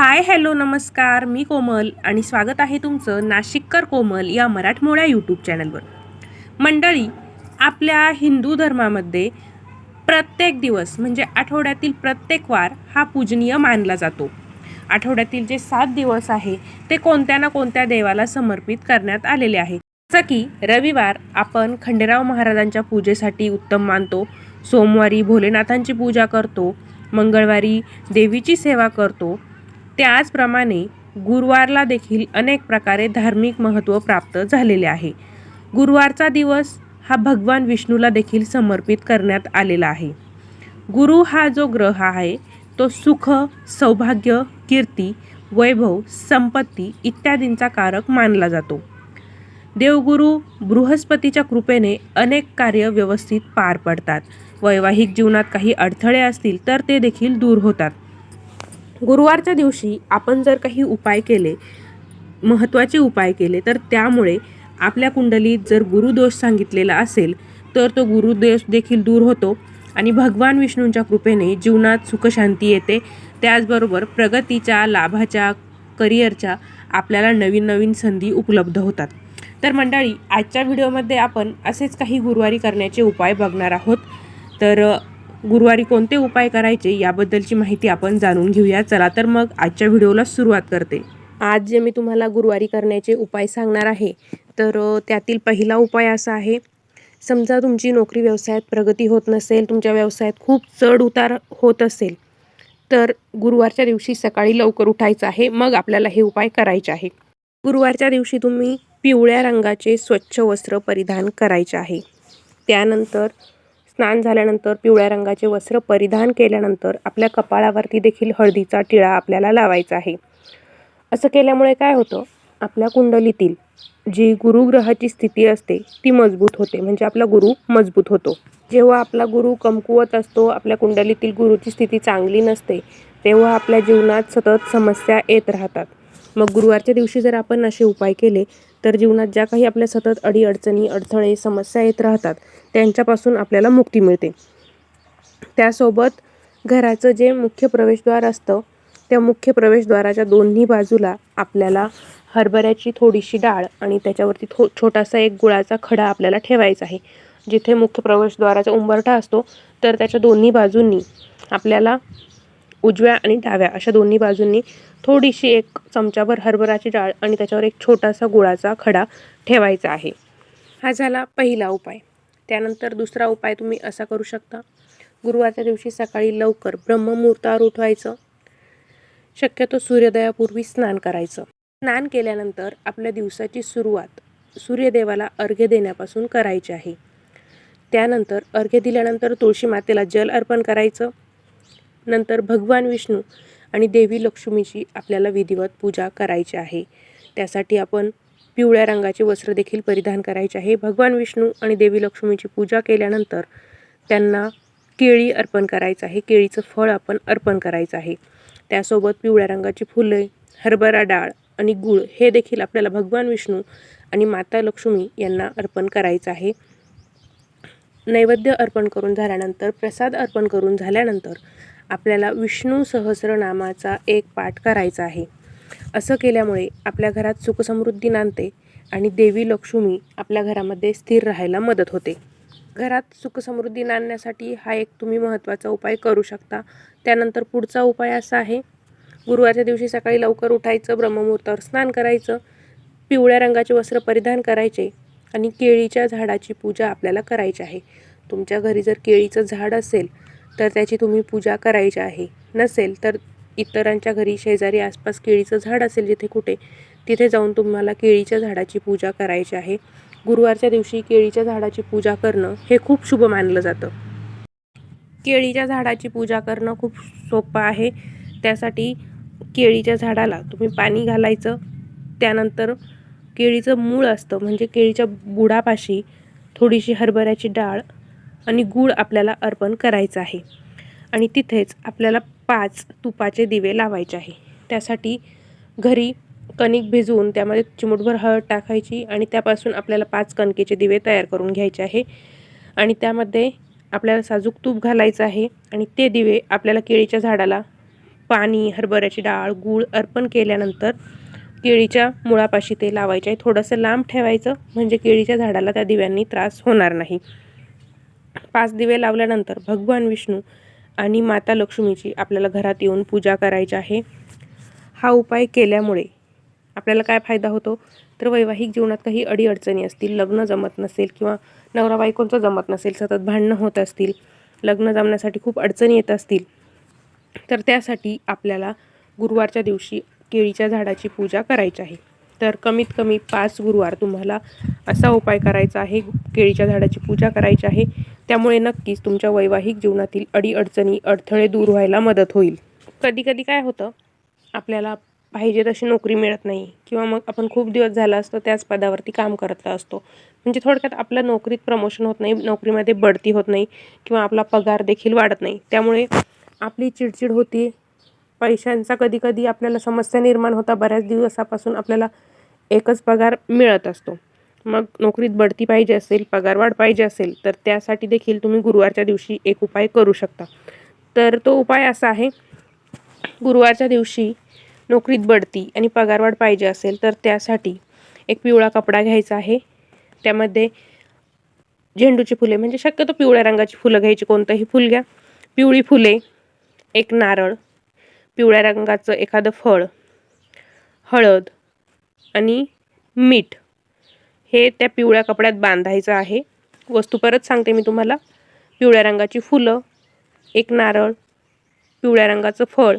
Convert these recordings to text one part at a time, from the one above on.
Hi hello नमस्कार. मी कोमल आणि स्वागत आहे तुमचं नाशिककर कोमल या मराठमोळ्या यूट्यूब चॅनलवर मंडळी आपल्या हिंदू धर्मामध्ये प्रत्येक दिवस म्हणजे आठवड्यातील प्रत्येक वार हा पूजनीय मानला जातो. आठवड्यातील जे सात दिवस आहे ते कोणत्या ना कोणत्या देवाला समर्पित करण्यात आलेले आहे. जसं की रविवार आपण खंडेराव महाराजांच्या पूजेसाठी उत्तम मानतो. सोमवारी भोलेनाथांची पूजा करतो. मंगळवारी देवीची सेवा करतो. त्याचप्रमाणे गुरुवारला देखील अनेक प्रकारे धार्मिक महत्त्व प्राप्त झालेले आहे. गुरुवारचा दिवस हा भगवान विष्णूला देखील समर्पित करण्यात आलेला आहे. गुरु हा जो ग्रह आहे तो सुख सौभाग्य कीर्ती वैभव संपत्ती इत्यादींचा कारक मानला जातो. देवगुरु बृहस्पतीच्या कृपेने अनेक कार्य व्यवस्थित पार पडतात. वैवाहिक जीवनात काही अडथळे असतील तर ते देखील दूर होतात. गुरुवारच्या दिवशी आपण जर काही उपाय केले महत्त्वाचे उपाय केले तर त्यामुळे आपल्या कुंडलीत जर गुरुदोष सांगितलेला असेल तर तो गुरुदोष देखील दूर होतो आणि भगवान विष्णूंच्या कृपेने जीवनात सुखशांती येते. त्याचबरोबर प्रगतीच्या लाभाच्या करिअरच्या आपल्याला नवीन नवीन संधी उपलब्ध होतात. तर मंडळी आजच्या व्हिडिओमध्ये आपण असेच काही गुरुवारी करण्याचे उपाय बघणार आहोत. तर गुरुवारी कोणते उपाय करायचे याबद्दलची माहिती आपण जाणून घेऊया. चला तर मग आजच्या व्हिडिओला सुरुवात करते. आज जे मी तुम्हाला गुरुवारी करण्याचे उपाय सांगणार आहे तर त्यातील पहिला उपाय असा आहे समजा तुमची नोकरी व्यवसायात प्रगती होत नसेल तुमच्या व्यवसायात खूप चढ उतार होत असेल तर गुरुवारच्या दिवशी सकाळी लवकर उठायचं आहे मग आपल्याला हे उपाय करायचे आहे. गुरुवारच्या दिवशी तुम्ही पिवळ्या रंगाचे स्वच्छ वस्त्र परिधान करायचे आहे. त्यानंतर स्नान झाल्यानंतर पिवळ्या रंगाचे वस्त्र परिधान केल्यानंतर आपल्या कपाळावरती देखील हळदीचा टिळा आपल्याला लावायचा आहे. असं केल्यामुळे काय होतं? आपल्या कुंडलीतील जी गुरुग्रहाची स्थिती असते ती मजबूत होते. म्हणजे आपला गुरु मजबूत होतो. जेव्हा आपला गुरु कमकुवत असतो आपल्या कुंडलीतील गुरुची स्थिती चांगली नसते तेव्हा आपल्या जीवनात सतत समस्या येत राहतात. मग गुरुवारच्या दिवशी जर आपण असे उपाय केले तर जीवनात ज्या काही आपल्या सतत अडीअडचणी अडथळे समस्या येत राहतात त्यांच्यापासून आपल्याला मुक्ती मिळते. त्यासोबत घराचं जे मुख्य प्रवेशद्वार असतं त्या मुख्य प्रवेशद्वाराच्या दोन्ही बाजूला आपल्याला हरभऱ्याची थोडीशी डाळ आणि त्याच्यावरती थो छोटासा एक गुळाचा खडा आपल्याला ठेवायचा आहे. जिथे मुख्य प्रवेशद्वाराचा उंबरठा असतो तर त्याच्या दोन्ही बाजूंनी आपल्याला उजव्या आणि डाव्या अशा दोन्ही बाजूंनी थोडीशी एक चमचाभर हरभराची डाळ आणि त्याच्यावर एक छोटासा गुळाचा खडा ठेवायचा आहे. हा झाला पहिला उपाय. त्यानंतर दुसरा उपाय तुम्ही असा करू शकता. गुरुवारच्या दिवशी सकाळी लवकर ब्रह्ममुहूर्तावर उठवायचं. शक्यतो सूर्योदयापूर्वी स्नान करायचं. स्नान केल्यानंतर आपल्या दिवसाची सुरुवात सूर्यदेवाला अर्घ्य देण्यापासून करायची आहे. त्यानंतर अर्घ्य दिल्यानंतर तुळशी मातेला जल अर्पण करायचं. नंतर भगवान विष्णू आणि देवी लक्ष्मीची आपल्याला विधिवत पूजा करायची आहे. त्यासाठी आपण पिवळ्या रंगाचे वस्त्र देखील परिधान करायचे आहे. भगवान विष्णू आणि देवी लक्ष्मीची पूजा केल्यानंतर त्यांना केळी अर्पण करायचं आहे. केळीचं फळ आपण अर्पण करायचं आहे. त्यासोबत पिवळ्या रंगाची फुले हरभरा डाळ आणि गूळ हे देखील आपल्याला भगवान विष्णू आणि माता लक्ष्मी यांना अर्पण करायचं आहे. नैवेद्य अर्पण करून झाल्यानंतर प्रसाद अर्पण करून झाल्यानंतर आपल्याला विष्णू सहस्रनामाचा एक पाठ करायचा आहे. असं केल्यामुळे आपल्या घरात सुखसमृद्धी नांदते आणि देवी लक्ष्मी आपल्या घरामध्ये स्थिर राहायला मदत होते. घरात सुखसमृद्धी नांदण्यासाठी हा एक तुम्ही महत्त्वाचा उपाय करू शकता. त्यानंतर पुढचा उपाय असा आहे गुरुवारच्या दिवशी सकाळी लवकर उठायचं ब्रह्ममुहूर्तावर स्नान करायचं पिवळ्या रंगाचे वस्त्र परिधान करायचे आणि केळीच्या झाडाची पूजा आपल्याला करायची आहे. तुमच्या घरी जर केळीचं झाड असेल तर त्याची तुम्ही पूजा करायची आहे. नसेल तर इतरांच्या घरी शेजारी आसपास केळीचं झाड असेल जिथे कुठे तिथे जाऊन तुम्हाला केळीच्या झाडाची पूजा करायची आहे. गुरुवारच्या दिवशी केळीच्या झाडाची पूजा करणं हे खूप शुभ मानलं जातं. केळीच्या झाडाची पूजा करणं खूप सोपं आहे. त्यासाठी केळीच्या झाडाला तुम्ही पाणी घालायचं त्यानंतर केळीचं मूळ असतं म्हणजे केळीच्या बुडापाशी थोडीशी हरभऱ्याची डाळ आणि गूळ आपल्याला अर्पण करायचं आहे. आणि तिथेच आपल्याला पाच तुपाचे दिवे लावायचे आहे. त्यासाठी घरी कणिक भिजवून त्यामध्ये चिमूटभर हळद टाकायची आणि त्यापासून आपल्याला पाच कणकेचे दिवे तयार करून घ्यायचे आहे. आणि त्यामध्ये आपल्याला साजूक तूप घालायचं आहे आणि ते दिवे आपल्याला केळीच्या झाडाला पाणी हरभऱ्याची डाळ गूळ अर्पण केल्यानंतर केळीच्या मुळापाशी ते लावायचे आहे. थोडंसं लांब ठेवायचं म्हणजे केळीच्या झाडाला त्या दिव्यांनी त्रास होणार नाही. पाच दिवे लावल्यानंतर भगवान विष्णू आणि माता लक्ष्मीची आपल्याला घरात येऊन पूजा करायची आहे. हा उपाय केल्यामुळे आपल्याला काय फायदा होतो? तर वैवाहिक जीवनात काही अडीअडचणी असतील लग्न जमत नसेल किंवा नवरा बायकोंचं जमत नसेल सतत भांडणं होत असतील लग्न जमण्यासाठी खूप अडचणी येत असतील तर त्यासाठी आपल्याला गुरुवारच्या दिवशी केळीच्या झाडाची पूजा करायची आहे. तर कमीत कमी पाच गुरुवार तुम्हाला असा उपाय करायचा आहे केळीच्या झाडाची पूजा करायची आहे. त्यामुळे नक्कीच तुमच्या वैवाहिक जीवनातील अडीअडचणी अडथळे दूर व्हायला मदत होईल. कधी कधी काय होतं आपल्याला पाहिजे तशी नोकरी मिळत नाही किंवा मग आपण खूप दिवस झाला असतो त्याच पदावरती काम करत असतो. म्हणजे थोडक्यात आपल्या नोकरीत प्रमोशन होत नाही नोकरीमध्ये बढती होत नाही किंवा आपला पगार देखील वाढत नाही. त्यामुळे आपली चिडचिड होती पैशांचा कधी कधी आपल्याला समस्या निर्माण होता बऱ्याच दिवसापासून आपल्याला एकच पगार मिळत असतो. मग नोकरीत बढती पाहिजे असेल पगारवाढ पाहिजे असेल तर त्यासाठी देखील तुम्ही गुरुवारच्या दिवशी एक उपाय करू शकता. तर तो उपाय असा आहे गुरुवारच्या दिवशी नोकरीत बढती आणि पगारवाढ पाहिजे असेल तर त्यासाठी एक पिवळा कपडा घ्यायचा आहे. त्यामध्ये झेंडूची फुले म्हणजे शक्यतो पिवळ्या रंगाची फुलं घ्यायची कोणतंही फुल घ्या. पिवळी फुले एक नारळ पिवळ्या रंगाचं एखादं फळ हळद आणि मीठ. हे त्या पिवळ्या कपड्यात बांधायचं आहे. वस्तू परत सांगते मी तुम्हाला. पिवळ्या रंगाची फुलं एक नारळ पिवळ्या रंगाचं फळ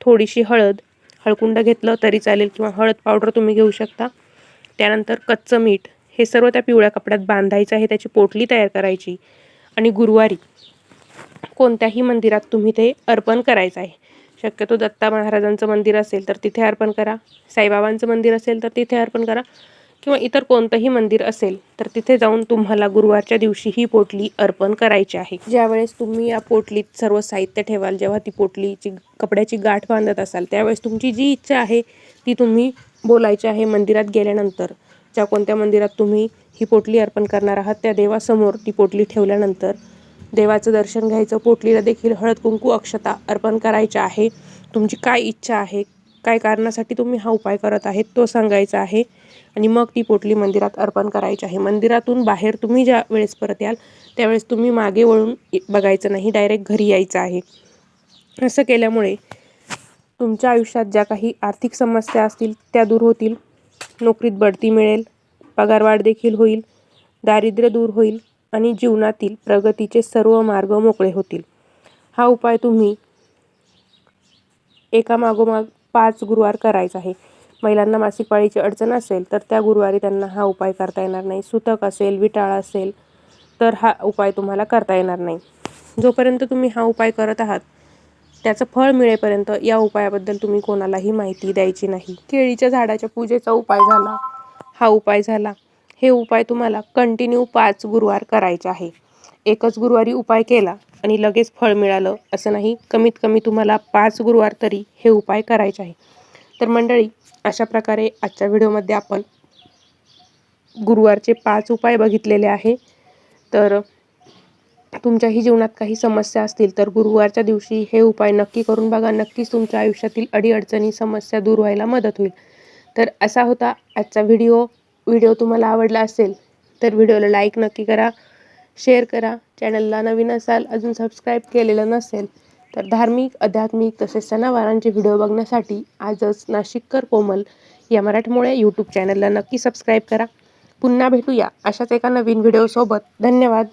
थोडीशी हळद. हळकुंड घेतलं तरी चालेल किंवा हळद पावडर तुम्ही घेऊ शकता. त्यानंतर कच्चं मीठ. हे सर्व त्या पिवळ्या कपड्यात बांधायचं आहे. त्याची पोटली तयार करायची. आणि गुरुवारी कोणत्याही मंदिरात तुम्ही ते अर्पण करायचं आहे. शक्यतो दत्ता महाराजांचं मंदिर असेल तर तिथे अर्पण करा. साईबाबांचं मंदिर असेल तर तिथे अर्पण करा. किंवा इतर कोणतंही मंदिर असेल तर तिथे जाऊन तुम्हाला गुरुवारच्या दिवशी ही पोटली अर्पण करायची आहे. ज्यावेळेस तुम्ही या पोटलीत सर्व साहित्य ठेवाल जेव्हा ती पोटलीची कपड्याची गाठ बांधत असाल त्यावेळेस तुमची जी इच्छा आहे ती तुम्ही बोलायची आहे मंदिरात गेल्यानंतर. ज्या कोणत्या मंदिरात तुम्ही ही पोटली अर्पण करणार आहात त्या देवासमोर ती पोटली ठेवल्यानंतर देवाचं दर्शन घ्यायचं पोटलीला देखील हळद कुंकू अक्षता अर्पण करायच्या आहे. तुमची काय इच्छा आहे काय कारणासाठी तुम्ही हा उपाय करत आहेत तो सांगायचा आहे. आणि मग ती पोटली मंदिरात अर्पण करायची आहे. मंदिरातून बाहेर तुम्ही ज्या वेळेस परत याल त्यावेळेस तुम्ही मागे वळून बघायचं नाही डायरेक्ट घरी यायचं आहे. असं केल्यामुळे तुमच्या आयुष्यात ज्या काही आर्थिक समस्या असतील त्या दूर होतील. नोकरीत बढती मिळेल पगारवाढ देखील होईल दारिद्र्य दूर होईल आणि जीवनातील प्रगतीचे सर्व मार्ग मोकळे होतील. हा उपाय तुम्ही एका मागोमाग पाच गुरुवार करायचा आहे. महिलांना मासिक पाळीची अडचण असेल तर त्या गुरुवारी त्यांना हा उपाय करता येणार नाही. सुतक असेल विटाळ असेल तर हा उपाय तुम्हाला करता येणार नाही. जोपर्यंत तुम्ही हा उपाय करत आहात त्याचं फळ मिळेपर्यंत या उपायाबद्दल तुम्ही कोणालाही माहिती द्यायची नाही. केळीच्या झाडाच्या पूजेचा उपाय झाला हा उपाय झाला. हे उपाय तुम्हाला कंटिन्यू पाच गुरुवार करायचे आहे. एकच गुरुवारी उपाय केला आणि लगेच फळ मिळालं असं नाही. कमीत कमी तुम्हाला पाच गुरुवार तरी हे उपाय करायचे आहे. तर मंडळी अशा प्रकारे आजच्या व्हिडिओमध्ये आपण गुरुवारचे पाच उपाय बघितलेले आहे. तर तुमच्याही जीवनात काही समस्या असतील तर गुरुवारच्या दिवशी हे उपाय नक्की करून बघा. नक्कीच तुमच्या आयुष्यातील अडीअडचणी समस्या दूर व्हायला मदत होईल. तर असा होता आजचा व्हिडिओ. व्हिडिओ तुम्हाला आवडला असेल तर व्हिडिओला लाईक नक्की करा. शेअर करा. चॅनलला नवीन असाल अजून सबस्क्राईब केलेलं नसेल तर धार्मिक आध्यात्मिक तसेच सणावारांचे व्हिडिओ बघण्यासाठी आजच नाशिककर कोमल या मराठमोळ्या यूट्यूब चॅनलला नक्की सबस्क्राईब करा. पुन्हा भेटूया अशाच एका नवीन व्हिडिओसोबत धन्यवाद.